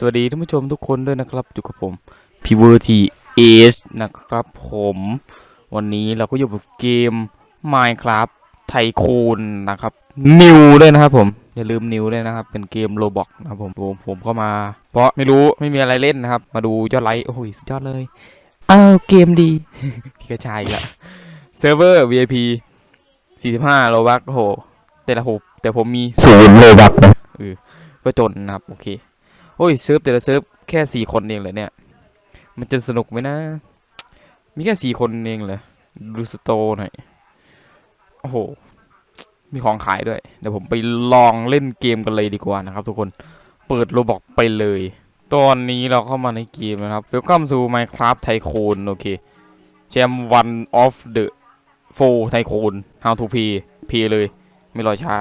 สวัสดีท่านผู้ชมทุกคนด้วยนะครับอยู่กับผมพีเวอร์ทีเอชนะครับผม วันนี้เราก็อยู่กับเกม Minecraft ไทคูนนะครับนิวด้วยนะครับผม อย่าลืมนิวด้วยนะครับ เป็นเกมโลบอกนะครับผมผมผมก็มา เพราะไม่รู้ไม่มีอะไรเล่นนะครับ มาดูยอดไลค์โอ้โหสุดยอดเลยเอ้าเกมดี พี่กระชายอีกละเซิร์ฟเวอร์ VIP 45โลบักโอ้โหแต่ละโหแต่ผมมีศูนย์โลบักนะเออก็จนนะครับ โอเค โอ้ยเซิร์ฟแต่ละเซิร์ฟแค่สี่คนเองเหรอเนี่ย มันจะสนุกไหมนะ มีแค่สี่คนเองเหรอดูสโตหน่อย โอ้โห มีของขายด้วย เดี๋ยวผมไปลองเล่นเกมกันเลยดีกว่านะครับทุกคน เปิดโรบอกไปเลย ตอนนี้เราเข้ามาในเกมนะครับ Welcome to Minecraft Tycoon โอเค Jam one of the four Tycoon How to play play เลย ไม่รอช้า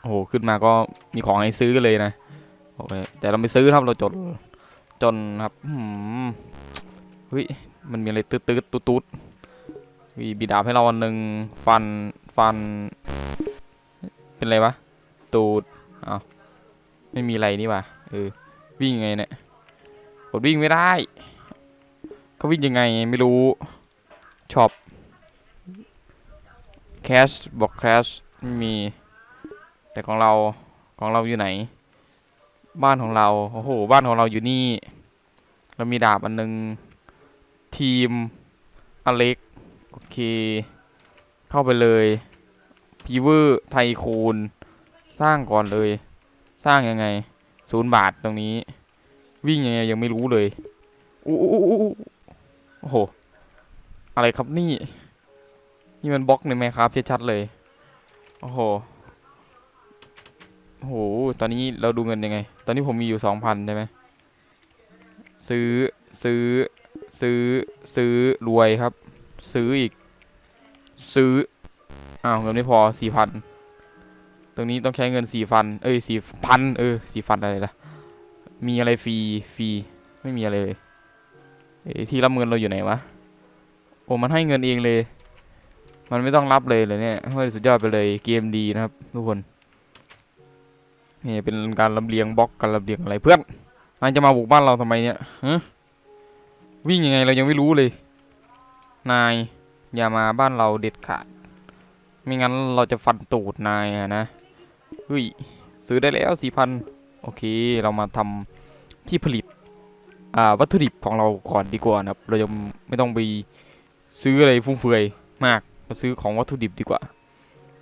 โอ้โห ขึ้นมาก็มีของให้ซื้อกันเลยนะ โอเคแต่เราไม่ซื้อครับเราจนจนครับอืมเฮ้ยมันมีอะไรตืดตืดตุ๊ดตุ๊ดมีบีดาบให้เราอันหนึ่งฟันฟัน เป็นอะไรวะตูดอ้าวไม่มีอะไรนี่วะเออวิ่งยังไงเนี่ยกดวิ่งไม่ได้เขาวิ่งยังไงไม่รู้ช็อปแคชบอกแคชไม่มี แต่ของเราของเราอยู่ไหน บ้านของเรา โอ้โห บ้านของเราอยู่นี่ เรามีดาบอันหนึง ทีม อเล็ก โอเค เข้าไปเลยพีเวอร์ไทคูนสร้างก่อนเลย สร้างยังไงศูนย์บาทตรงนี้ วิ่งยังไงยังไม่รู้เลยอู้อู้อู้อู้โอ้โห อะไรครับนี่ นี่มันบล็อกในไหมครับชัดๆเลย โอ้โห โอ้โห ตอนนี้เราดูเงินยังไง ตอนนี้ผมมีอยู่สองพันใช่ไหมซื้อซื้อซื้อซื้อรวยครับ ซื้ออีก ซื้ออ้าวเงินไม่พอสี่พันตรงนี้ต้องใช้เงินสี่พันเอ้ยสี่พันเออสี่พันอะไรล่ะมีอะไรฟรีฟรีไม่มีอะไรเลยเอ้ที่รับเงินเราอยู่ไหนวะโอ้มันให้เงินเองเลย มันไม่ต้องรับเลยเลยเนี่ยเฮ้ยสุดยอดไปเลยเกมดีนะครับทุกคน นี่เป็นการลำเลียงบล็อกการลำเลียงอะไรเพื่อนนายจะมาบุกบ้านเราทำไมเนี่ยฮะวิ่งยังไงเรายังไม่รู้เลย นายอย่ามาบ้านเราเด็ดขาด ไม่งั้นเราจะฟันตูดนายนะเฮ้ยซื้อได้แล้วสี่พันโอเค เรามาทำที่ผลิตอ่าวัตถุดิบของเราก่อนดีกว่านะครับ เราจะไม่ต้องไปซื้ออะไรฟุ่มเฟือยมากมาซื้อของวัตถุดิบดีกว่า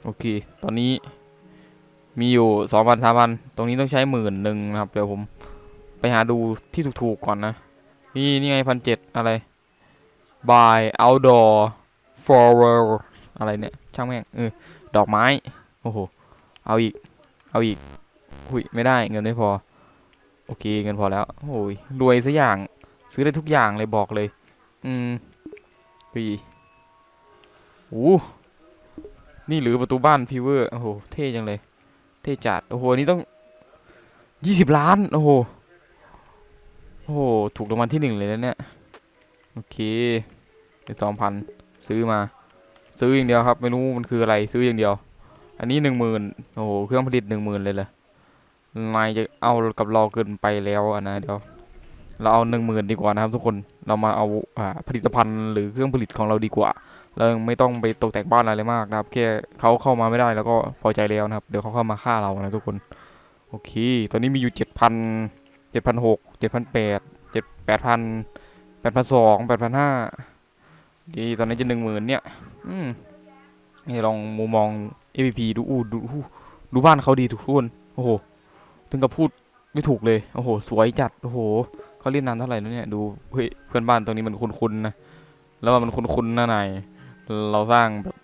โอเค ตอนนี้ มีอยู่สองพันสามพันตรงนี้ต้องใช้หมื่นหนึ่งนะครับ เดี๋ยวผมไปหาดูที่ถูกๆก่อนนะ นี่นี่ไงพันเจ็ดอะไร by outdoor flower อะไรเนี่ย ช่างแม่งเออดอกไม้ โอ้โห เอาอีก เอาอีก หุยไม่ได้เงินไม่พอ โอเคเงินพอแล้วโอ้ยรวยซะอย่าง ซื้อได้ทุกอย่างเลยบอกเลย อืมปีโอ้นี่หรือประตูบ้านพีเวอร์ โอ้โห เท่จังเลย เทจัดโอ้โหนี้ต้องยี่สิบล้าน โอ้โห โอ้โห ถูกรางวัลที่หนึ่งเลยนะเนี่ย โอเคเป็นสองพันซื้อมา ซื้ออย่างเดียวครับ ไม่รู้มันคืออะไรซื้ออย่างเดียว อันนี้หนึ่งหมื่นโอ้โห เครื่องผลิตหนึ่งหมื่นเลยเลยนายจะเอากับเราเกินไปแล้วนะเดี๋ยว เราเอาหนึ่งหมื่นดีกว่านะครับทุกคน เรามาเอาอ่าผลิตภัณฑ์หรือเครื่องผลิตของเราดีกว่า เรายังไม่ต้องไปตกแต่งบ้านอะไรมากนะครับแค่เขาเข้ามาไม่ได้แล้วก็พอใจแล้วนะครับ เดี๋ยวเขาเข้ามาฆ่าเรานะทุกคน โอเค ตอนนี้มีอยู่เจ็ดพันเจ็ดพันหกเจ็ดพันแปดเจ็ดแปดพันแปดพันสองแปดพันห้าดีตอนนี้จะหนึ่งหมื่นเนี่ย อืมนี่ลองมุมมอง APP ดูอู้ดูอู้ดูบ้านเขาดีทุกคนโอ้โห ถึงกับพูดไม่ถูกเลย โอ้โห สวยจัด โอ้โหเขาเล่นนานเท่าไหร่แล้วเนี่ย ดู เฮ้ย เพื่อนบ้านตรงนี้มันคุ้นๆนะ แล้วมันคุ้นๆนะนาย เราสร้างแบบ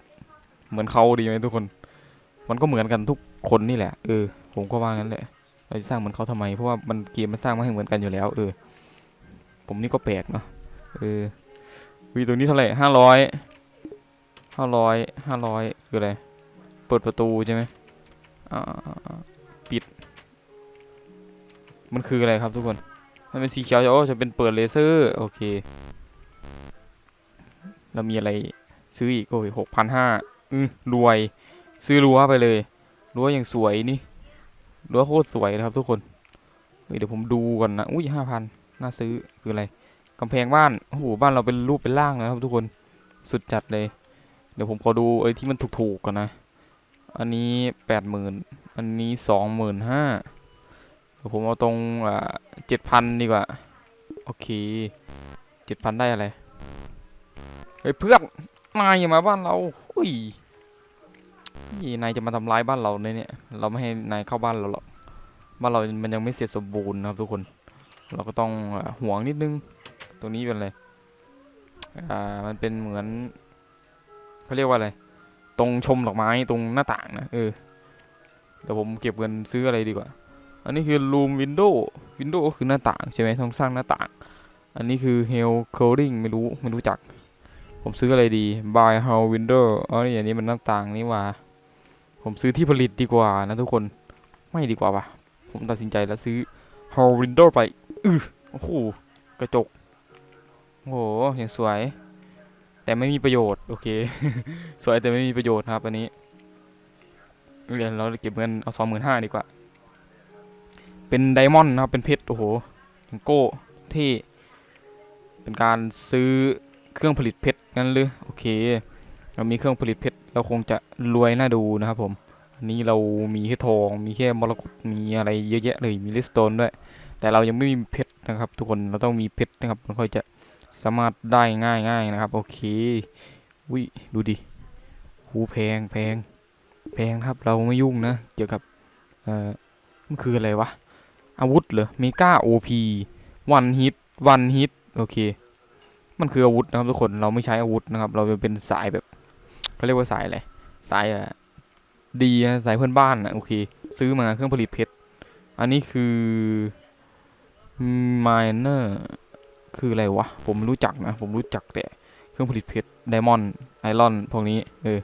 เหมือนเขาดีไหมทุกคน มันก็เหมือนกันทุกคนนี่แหละ เออ ผมก็ว่างั้นแหละ เราจะสร้างเหมือนเขาทำไม เพราะว่ามันเกมมันสร้างมาให้เหมือนกันอยู่แล้ว เออ ผมนี่ก็แปลกเนาะ เออวีตรงนี้เท่าไหร่ห้าร้อยห้าร้อยห้าร้อยคืออะไร เปิดประตูใช่ไหมอ่าปิด มันคืออะไรครับทุกคน มันเป็นสีเขียวจะโอ้จะเป็นเปิดเลเซอร์ โอเค เรามีอะไร ซื้ออีกโอ้ยหกพันห้าอือรวย ซื้อรั้วไปเลย รั้วอย่างสวยนี่ รั้วโคตรสวยนะครับทุกคนเดี๋ยวผมดูก่อนนะ อุ้ยห้าพันน่าซื้อคืออะไรกำแพงบ้าน โอ้โห บ้านเราเป็นรูปเป็นร่างนะครับทุกคน สุดจัดเลย เดี๋ยวผมขอดูไอ้ที่มันถูกๆก่อนนะ อันนี้แปดหมื่นอันนี้สองหมื่นห้าเดี๋ยวผมเอาตรงอ่าเจ็ดพันดีกว่า โอเคเจ็ดพันได้อะไร เฮ้ยเพื่อน นายอย่ามาบ้านเราอุ้ยนี่นายจะมาทำร้ายบ้านเราเนี่ยเนี่ย เราไม่ให้นายเข้าบ้านเราหรอก บ้านเรา มันยังไม่เสร็จสมบูรณ์นะครับทุกคน เราก็ต้องห่วงนิดนึง ตรงนี้เป็นอะไร อ่า มันเป็นเหมือนเขาเรียกว่าอะไร ตรงชมดอกไม้ตรงหน้าต่างนะ เออ เดี๋ยวผมเก็บเงินซื้ออะไรดีกว่า อันนี้คือ room window window ก็คือหน้าต่างใช่ไหมต้องสร้างหน้าต่าง อันนี้คือ hell coding ไม่รู้ไม่รู้จัก ผมซื้ออะไรดี buy how window อ๋อนี่อันนี้มันหน้าต่างนี่ว่า ผมซื้อที่ผลิตดีกว่านะทุกคน ไม่ดีกว่าปะผมตัดสินใจแล้วซื้อ how window ไปอือโอ้โห กระจก โอ้โหอย่างสวย แต่ไม่มีประโยชน์ โอเค สวยแต่ไม่มีประโยชน์ครับ อันนี้เรียนเราเก็บเงินเอาสองหมื่นห้าดีกว่า เป็นไดมอนด์นะครับ เป็นเพชร โอ้โหย่างโก้เท่เป็นการซื้อ เครื่องผลิตเพชรงั้นหรือโอเค เรามีเครื่องผลิตเพชรเราคงจะรวยน่าดูนะครับผมอันนี้เรามีแค่ทองมีแค่มรกตมีอะไรเยอะแยะเลยมีลิสโตนด้วย แต่เรายังไม่มีเพชรนะครับ ทุกคนเราต้องมีเพชรนะครับมันค่อยจะสามารถได้ง่ายง่ายๆนะครับ โอเควิดูดิหูแพงแพงแพงครับเราไม่ยุ่งนะเกี่ยวกับเอ่อมันคืออะไรวะอาวุธเหรอเมกาโอพีวันฮิตวันฮิตโอเค มันคืออาวุธนะครับทุกคนเราไม่ใช้อาวุธนะครับ เราจะเป็นสายแบบเขาเรียกว่าสายอะไรสายอะดีสายเพื่อนบ้านอะโอเคซื้อมาเครื่องผลิตเพชรอันนี้คือ miner คืออะไรวะ ผมรู้จักนะ ผมรู้จักแต่เครื่องผลิตเพชรไดมอนด์ไอรอนพวกนี้ เออ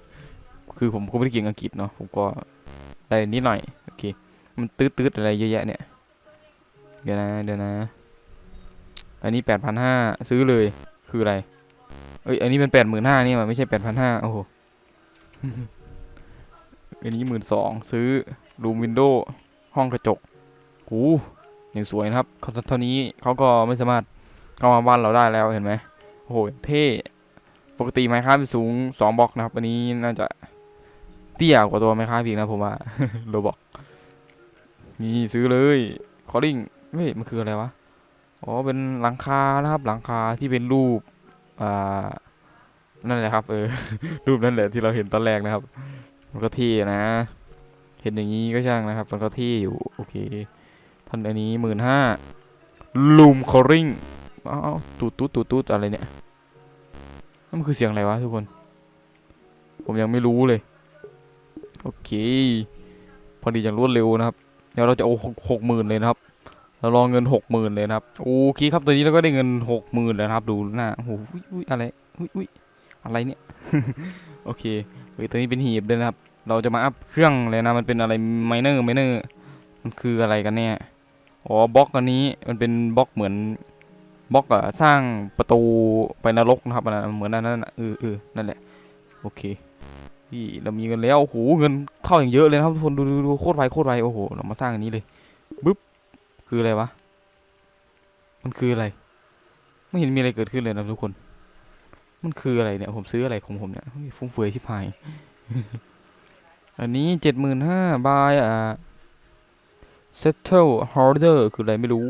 คือผมก็ไม่ได้เก่งอังกฤษเนาะผมก็ได้นิดหน่อย โอเค มันตืดๆอะไรเยอะแยะเนี่ย เดี๋ยวนะ เดี๋ยวนะ อันนี้แปดพันห้าซื้อเลย คืออะไร เอ้ย อันนี้เป็นแปดหมื่นห้านี่มันไม่ใช่แปดพันห้าโอ้โห อันนี้หมื่นสองซื้อรูมวินโดว์ห้องกระจกหูอย่างสวยนะครับเขาเท่านี้เขาก็ไม่สามารถเข้ามาบ้านเราได้แล้วเห็นไหมโอ้โห เท่ ปกติไมค์ครับสูงสองบล็อกนะครับ อันนี้น่าจะเตี้ยกว่าตัวไมค์ครับอีกนะผมว่าโรบอกนี่ซื้อเลย คอลลิงเฮ้ย มันคืออะไรวะ อ๋อเป็นหลังคานะครับ หลังคาที่เป็นรูปอ่านั่นแหละครับเออรูปนั่นแหละที่เราเห็นตอนแรกนะครับ มันก็เท่นะ เห็นอย่างนี้ก็ช่างนะครับ มันก็เท่อยู่โอเคท่านอันนี้หมื่นห้าลูมคอริงอ้าวตูดตูดตูดตูดอะไรเนี่ยนั่นมันคือเสียงอะไรวะทุกคน ผมยังไม่รู้เลย โอเค พอดีอย่างรวดเร็วนะครับ เดี๋ยวเราจะเอาหกหมื่นเลยนะครับ เรารอเงินหกหมื่นเลยนะครับ โอเคครับตอนนี้เราก็ได้เงินหกหมื่นแล้วครับ ดูหน้าโอ้โหอุ๊ยอะไรอุ้ยอุ้ยอะไรเนี่ย โอเคเฮ้ยตัวนี้เป็นหีบด้วยนะครับ เราจะมาอัพเครื่องเลยนะ มันเป็นอะไรไมเนอร์ไมเนอร์มันคืออะไรกันเนี่ย อ๋อบล็อกอันนี้ มันเป็นบล็อกเหมือนบล็อกอะสร้างประตูไปนรกนะครับอันนั้นเหมือนอันนั้นน่ะเออเออนั่นแหละ โอเคนี่เรามีเงินแล้ว โอ้โห เงินเข้าอย่างเยอะเลยนะครับทุกคน ดูดูดูโคตรไวโคตรไว โอ้โห เรามาสร้างอันนี้เลยบึ๊บ คืออะไรวะ มันคืออะไร ไม่เห็นมีอะไรเกิดขึ้นเลยนะทุกคน มันคืออะไรเนี่ย ผมซื้ออะไรของผมเนี่ยฟุ่มเฟือยชิบหาย อันนี้เจ็ดหมื่นห้าบายอ่า settle harder คืออะไรไม่รู้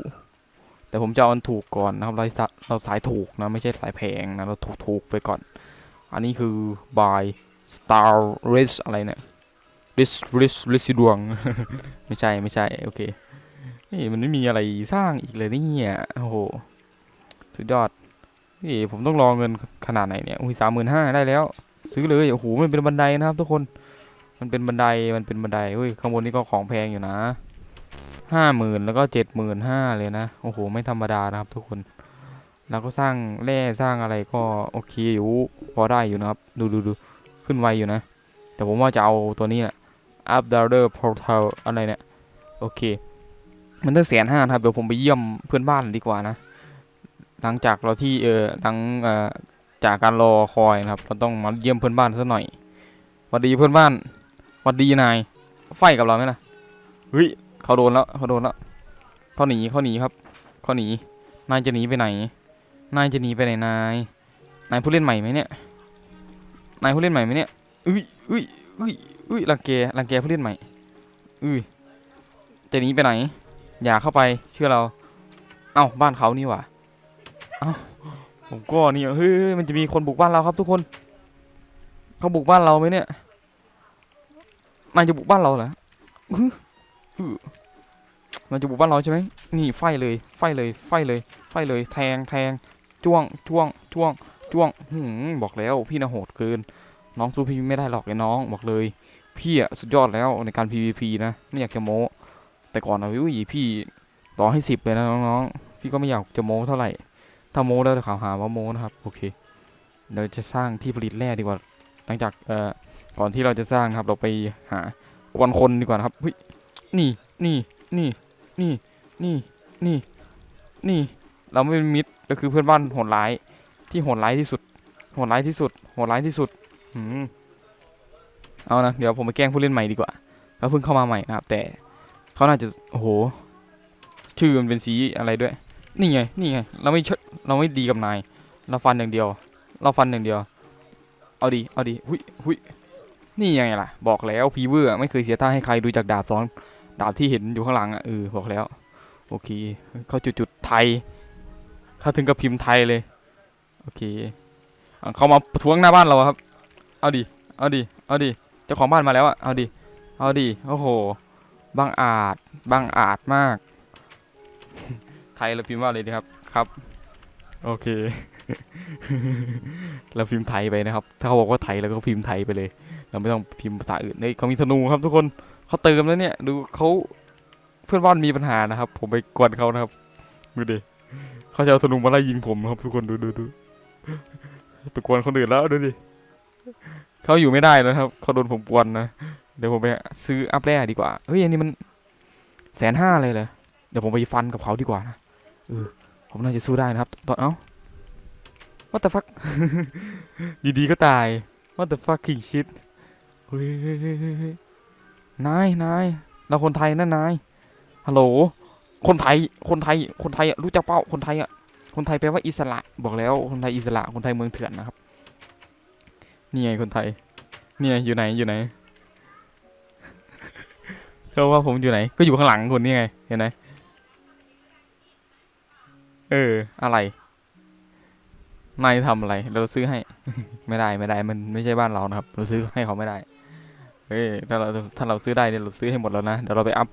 แต่ผมจะเอาอันถูกก่อนนะครับ เราสายเราสายถูกนะ ไม่ใช่สายแพงนะ เราถูกถูกไปก่อน อันนี้คือ by star race อะไรเนี่ย risk risk risk ดวง ไม่ใช่ไม่ใช่ โอเค นี่มันไม่มีอะไรสร้างอีกเลยเนี่ยโอ้โห สุดยอด นี่ผมต้องรอเงินขนาดไหนเนี่ยอุ้ยสามหมื่นห้าได้แล้ว ซื้อเลย โอ้โห มันเป็นบันไดนะครับ ทุกคน มันเป็นบันได มันเป็นบันไดเฮ้ย ข้างบนนี่ก็ของแพงอยู่นะห้าหมื่นแล้วก็เจ็ดหมื่นห้าเลยนะ โอ้โห ไม่ธรรมดานะครับ ทุกคน แล้วก็สร้างแร่สร้างอะไรก็โอเคอยู่ พอได้อยู่นะครับ ดูดูดูขึ้นไวอยู่นะ แต่ผมว่าจะเอาตัวนี้แหละ up d a r e r portal อะไรเนี่ย โอเค มันตั้งแสนห้าครับเดี๋ยวผมไปเยี่ยมเพื่อนบ้านดีกว่านะ หลังจากเราที่เออหลังเอ่อจากการรอคอยนะครับ เราต้องมาเยี่ยมเพื่อนบ้านสักหน่อยหวัดดีเพื่อนบ้านหวัดดีนายไฟกับเราไหมล่ะเฮ้ยเขาโดนแล้วเขาโดนแล้วเขาหนีเขาหนีครับเขาหนีนายจะหนีไปไหน นายจะหนีไปไหนนายนายผู้เล่นใหม่ไหมเนี่ยนายผู้เล่นใหม่ไหมเนี่ยอุ้ยอุ้ยอุ้ยอุ้ยรังแกรังแกผู้เล่นใหม่อุ้ยจะหนีไปไหน อย่าเข้าไปเชื่อเรา เอ้าบ้านเขานี่หว่าเอ้าผมก็นี่เฮ้ยมันจะมีคนบุกบ้านเราครับทุกคน เขาบุกบ้านเราไหมเนี่ยนายจะบุกบ้านเราเหรอฮึฮึนจะบุกบ้านเราใช่ไหมนี่ไฟเลย ไฟเลย ไฟเลย ไฟเลย แทงแทงจ้วงจ้วงจ้วงจ้วงหืมบอกแล้วพี่น่ะโหดเกิน น้องสู้พี่ไม่ได้หรอกไอ้น้อง บอกเลย พี่อะสุดยอดแล้วในการ PVP นะ ไม่อยากจะโม้ แต่ก่อนอะวิพี่ต่อให้สิบเลยนะน้องๆ พี่ก็ไม่อยากจะโม้เท่าไหร่ ถ้าโม้แล้วจะข่าวหาว่าโม้นะครับ โอเค เราจะสร้างที่ผลิตแร่ดีกว่า หลังจากเอ่อก่อนที่เราจะสร้างครับเราไปหากวนคนดีกว่านะครับเฮ้ยนี่นี่นี่นี่นี่นี่นี่ เราไม่เป็นมิตรก็คือเพื่อนบ้านโหดร้ายที่โหดร้ายที่สุดโหดร้ายที่สุดโหดร้ายที่สุดหืมเอานะเดี๋ยวผมไปแกล้งผู้เล่นใหม่ดีกว่าเขาเพิ่งเข้ามาใหม่นะครับแต่ เขาน่าจะโอ้โห ชื่อมันเป็นสีอะไรด้วย นี่ไง นี่ไง เราไม่เชเราไม่ดีกับนาย เราฟันอย่างเดียว เราฟันอย่างเดียว เอาดีเอาดีหุยหุยนี่ยังไงล่ะ บอกแล้วพีเวอร์ไม่เคยเสียท่าให้ใครดูจากดาบสองดาบที่เห็นอยู่ข้างหลังอะเออบอกแล้ว โอเค เขาจุดจุดไทย เขาถึงกับพิมพ์ไทยเลย โอเค เขามาทวงหน้าบ้านเราครับ เอาดิ เอาดิ เอาดิ เจ้าของบ้านมาแล้วอะ เอาดิ เอาดิ โอ้โห บังอาจบังอาจมาก ไทยเราพิมพ์ว่าอะไรดีครับครับ โอเค เราพิมพ์ไทยไปนะครับ ถ้าเขาบอกว่าไทยเราก็พิมพ์ไทยไปเลย เราไม่ต้องพิมพ์ภาษาอื่นเฮ้ยเขามีธนูครับทุกคนเขาเติมแล้วเนี่ย ดูเขาเพื่อนบ้านมีปัญหานะครับ ผมไปกวนเขานะครับดูดิเขาจะเอาธนูมาไล่ยิงผมนะครับ ทุกคนดูดูดูไปกวนคนอื่นแล้วดูดิเขาอยู่ไม่ได้แล้วนะครับเขาโดนผมกวนนะ เดี๋ยวผมไปซื้ออัพแร่ดีกว่า เฮ้ยอันนี้มันแสนห้าเลยเหรอเดี๋ยวผมไปฟันกับเขาดีกว่านะเออผมน่าจะสู้ได้นะครับ ตอนเอ้า what the fuck ดีๆก็ตาย what the fucking shit เฮ้ยเฮ้ยเฮ้ยเฮ้ยเฮ้ยนายนายเราคนไทยนะนายฮัลโหล คนไทย คนไทย คนไทยอะรู้จักเปล่าคนไทยอะ คนไทยแปลว่าอิสระ บอกแล้ว คนไทยอิสระ คนไทยเมืองเถื่อนนะครับ นี่ไงคนไทยนี่ไงอยู่ไหน อยู่ไหน เขาว่าผมอยู่ไหน ก็อยู่ข้างหลังคนนี่ไง เห็นไหมเออ อะไร นายทำอะไร เราซื้อให้ ไม่ได้ไม่ได้ มันไม่ใช่บ้านเรานะครับ เราซื้อให้เขาไม่ได้ เฮ้ย ถ้าเราถ้าเราซื้อได้เนี่ยเราซื้อให้หมดแล้วนะ เดี๋ยวเราไปอัพ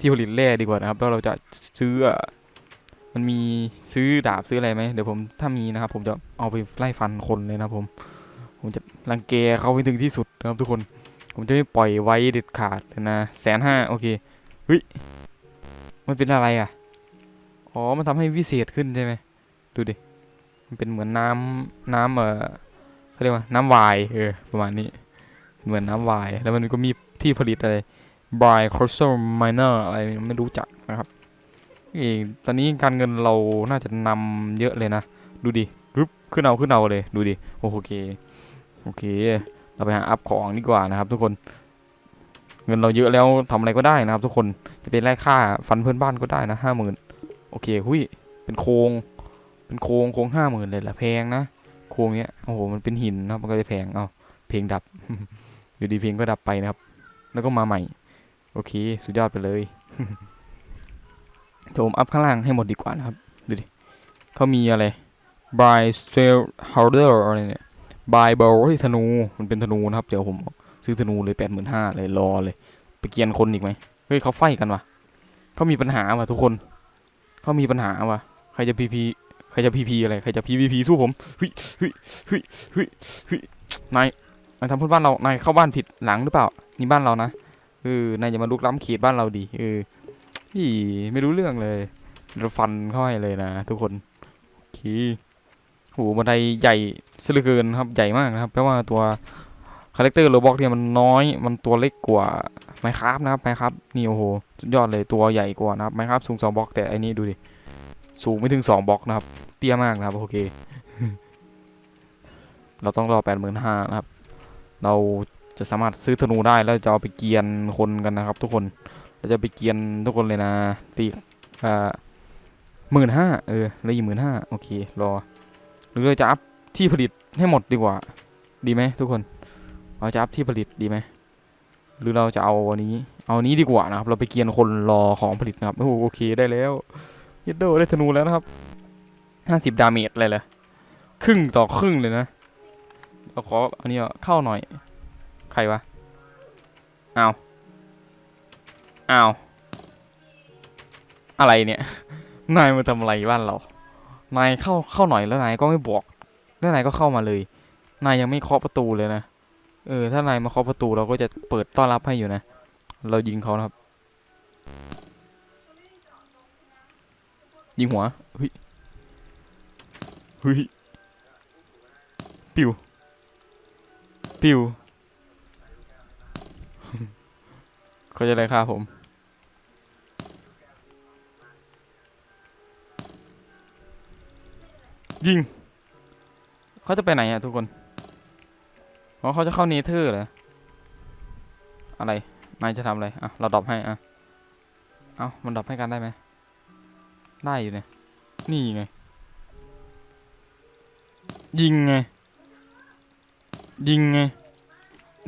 ที่ผลิตแร่ดีกว่านะครับ แล้วเราจะซื้อ มันมีซื้อดาบซื้ออะไรไหม เดี๋ยวผมถ้ามีนะครับ ผมจะเอาไปไล่ฟันคนเลยนะผม ผมจะรังแกเขาให้ถึงที่สุดนะครับทุกคน ผมจะไม่ปล่อยไว้เด็ดขาดเลยนะแสนห้าโอเคเฮ้ยมันเป็นอะไรอะอ๋อมันทำให้วิเศษขึ้นใช่ไหมดูดิมันเป็นเหมือนน้ำน้ำเออเขาเรียกว่าน้ำวายเออประมาณนี้เหมือนน้ำวาย แล้วมันก็มีที่ผลิตอะไร b r i c r y s t a l Miner อร์อะไรไม่รู้จักนะครับเอยตอนนี้การเงินเราน่าจะนำเยอะเลยนะ ดูดิรึบขึ้นเอาขึ้นเอาเลย ดูดิ โอเค โอเค เราไปหาอัพของดีกว่านะครับ ทุกคน เงินเราเยอะแล้วทำอะไรก็ได้นะครับ ทุกคนจะเป็นแลกค่าฟันเพื่อนบ้านก็ได้นะห้าหมื่นโอเคหุยเป็นโครงเป็นโครงโครงห้าหมื่นเลยแหละแพงนะโครงเนี้ยโอ้โหมันเป็นหินนะมันก็เลยแพงเอาเพลงดับ อยู่ดีเพลงก็ดับไปนะครับ แล้วก็มาใหม่ โอเค สุดยอดไปเลยเดี๋ยวผมอัพข้างล่างให้หมดดีกว่านะครับ ดูดิเขามีอะไร by steel holder อะไรเนี่ย by bow ที่ธนูมันเป็นธนูนะครับ เดี๋ยวผมซื้อธนูเลยแปดหมื่นห้าเลยรอเลย ไปเกียนคนอีกไหมเฮ้ยเขาไฟกันวะเขามีปัญหาว่ะทุกคนเขามีปัญหาว่ะใครจะพีพีใครจะพีพีอะไรใครจะพีพีพีสู้ผมเฮ้ยเฮ้ยเฮ้ยเฮ้ยเฮ้ยนายนายทำเพื่อนบ้านเรานายเข้าบ้านผิดหลังหรือเปล่านี่บ้านเรานะเออนายอย่ามาลุกล้ำเขตบ้านเราดิเออพี่ไม่รู้เรื่องเลยเราฟันเข้าให้เลยนะ ทุกคนโอเค หบันไดใหญ่ซะเหลือเกินครับใหญ่มากนะครับเพราะว่าตัวคาแรคเตอร์โรบอกเนี่ยมันน้อยมันตัวเล็กกว่าไมครับนะครับไมครับนี่โอ้โหสุดยอดเลยตัวใหญ่กว่านะครับไมครับสูงสองบล็อกแต่อันนี้ดูดิสูงไม่ถึงสองบล็อกนะครับ เตี้ยมากนะครับโอเค เราต้องรอแปดหมื่นห้านะครับ เราจะสามารถซื้อธนูได้แล้วจะเอาไปเกียนคนกันนะครับ ทุกคนเราจะไปเกียนทุกคนเลยนะตีอ่าหมื่นห้าเออเลยอีกหมื่นห้าโอเครอ รือเราจะอัพที่ผลิตให้หมดดีกว่า ดีไหมทุกคนเราจะอัพที่ผลิตดีไหมหรือเราจะเอาอันนี้ เอาอันนี้ดีกว่านะครับเราไปเกียนคนรอของผลิตนะครับโอ้โหโอเคได้แล้วยิดโดได้ธนูแล้วนะครับห้าสิบดาเมจเลยเลยครึ่งต่อครึ่งเลยนะเราขออันนี้เข้าหน่อย ใครวะเอาเอาอะไรเนี่ยนายมาทำอะไรบ้านเรา นายเข้าเข้าหน่อยแล้วนายก็ไม่บอกแล้วนายก็เข้ามาเลย นายยังไม่เคาะประตูเลยนะ เออ ถ้านายมาเคาะประตูเราก็จะเปิดต้อนรับให้อยู่นะ เรายิงเขานะครับ ยิงหัวเฮ้ยเฮ้ยปิวปิวเขาจะอะไรฆ่าผม ยิง เขาจะไปไหนอะทุกคนอ๋อเขาจะเข้าเนเธอร์เหรอ อะไร นายจะทำอะไร อะ เราดรอปให้ อะ เอามันดรอปให้กันได้ไหม ได้อยู่เนี่ย นี่ไง ยิงไง ยิงไง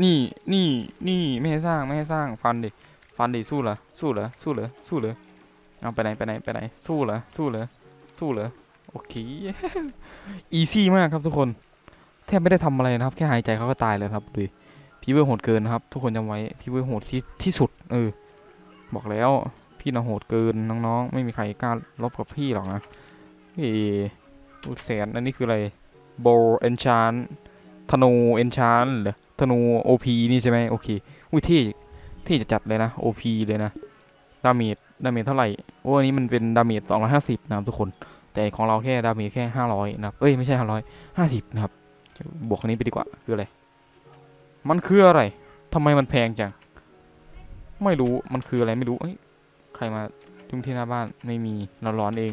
นี่ นี่ นี่ ไม่ให้สร้าง ไม่ให้สร้าง ฟันดิ ฟันดิ สู้เหรอ สู้เหรอ สู้เหรอ สู้เหรอ เอาไปไหน ไปไหน ไปไหน สู้เหรอ สู้เหรอ สู้เหรอ โอเค อีซี่มากครับทุกคน แทบไม่ได้ทำอะไรนะครับ แค่หายใจเขาก็ตายเลยครับดูพี่เวอร์โหดเกินนะครับ ทุกคนจำไว้พี่เวอร์โหดที่ที่สุด เออ บอกแล้วพี่น่ะโหดเกินน้องๆ ไม่มีใครกล้าลบกับพี่หรอกนะเฮ้อุดแสนอันนี้คืออะไรโบเอนชานธนูเอนชานหรือธนูโอพีนี่ใช่ไหมโอเคอุ้ยที่ที่จะจัดเลยนะโอพีเลยนะดาเมจดาเมจเท่าไหร่โอ้อันนี้มันเป็นดาเมจสองร้อยห้าสิบนะครับทุกคน แต่ของเราแค่ดาเมจแค่ห้าร้อยนะครับ เอ้ย ไม่ใช่ห้าร้อยห้าสิบนะครับ บวกอันนี้ไปดีกว่า คืออะไร มันคืออะไรทำไมมันแพงจัง ไม่รู้ มันคืออะไรไม่รู้ เอ้ย ใครมายุ่งที่หน้าบ้าน ไม่มี เราร้อนเอง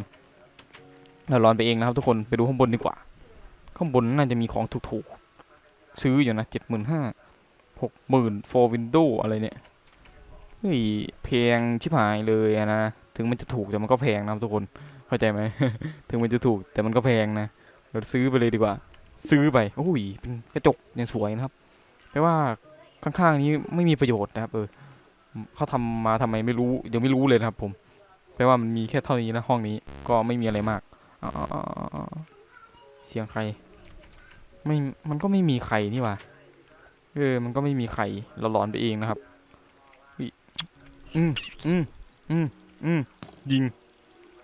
เราร้อนไปเองนะครับทุกคน ไปดูข้างบนดีกว่า ข้างบนน่าจะมีของถูกๆ ซื้ออยู่นะเจ็ดหมื่นห้าหกหมื่นโฟวินโดอะไรเนี่ยเฮ้ยแพงชิบหายเลยนะ ถึงมันจะถูกแต่มันก็แพงนะครับทุกคน เข้าใจไหม ถึงมันจะถูกแต่มันก็แพงนะ เราซื้อไปเลยดีกว่า ซื้อไปโอ้ยเป็นกระจกยังสวยนะครับแปลว่าข้างๆนี้ไม่มีประโยชน์นะครับ เออเขาทำมาทำไมไม่รู้ยังไม่รู้เลยนะครับ ผมแปลว่ามันมีแค่เท่านี้นะห้องนี้ก็ไม่มีอะไรมากเสียงใคร ไม่มันก็ไม่มีใครนี่ว่าเออ มันก็ไม่มีใครเราหลอนไปเองนะครับอืมอืมอืมอืมยิง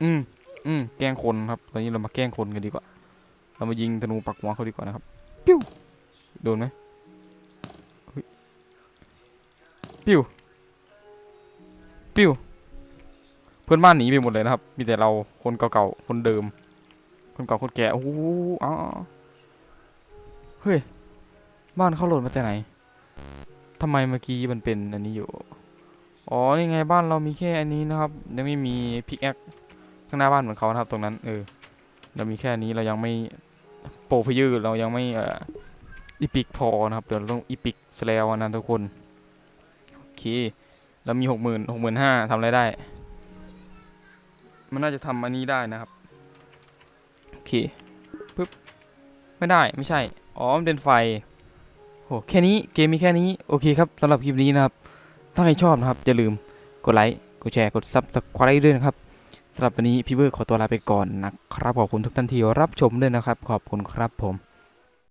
อืม อืมแกล้งคนครับ ตอนนี้เรามาแกล้งคนกันดีกว่า เรามายิงธนูปักหัวเขาดีกว่านะครับ ปิ้ว โดนไหมปิ้ว ปิ้ว เพื่อนบ้านหนีไปหมดเลยนะครับ มีแต่เราคนเก่าๆ คนเดิม คนเก่าคนแก่ โอ้โหอ๋อเฮ้ย บ้านเขาหลดมาแต่ไหนทำไมเมื่อกี้มันเป็นอันนี้อยู่ อ๋อ นี่ไงบ้านเรามีแค่อันนี้นะครับ ยังไม่มีพิกแอค ข้างหน้าบ้านเหมือนเขานะครับ ตรงนั้นเออเรามีแค่นี้เรายังไม่โปรฟิยือเรายังไม่เอ่ออีพิกพอนะครับเดี๋ยวเราต้องอีพิกสแลวนะทุกคนโอเคเรามีหกหมื่นหกหมื่นห้าทำอะไรได้ มันน่าจะทำอันนี้ได้นะครับโอเคปึ๊บไม่ได้ไม่ใช่อ๋อมันเป็นไฟโหแค่นี้เกมมีแค่นี้โอเคครับสำหรับคลิปนี้นะครับถ้าใครชอบนะครับอย่าลืมกดไลค์กดแชร์กดซับสไครต์ด้วยนะครับ สำหรับวันนี้พี่เบิร์ดขอตัวลาไปก่อนนะครับขอบคุณทุกท่านที่รับชมด้วยนะครับ ขอบคุณครับผม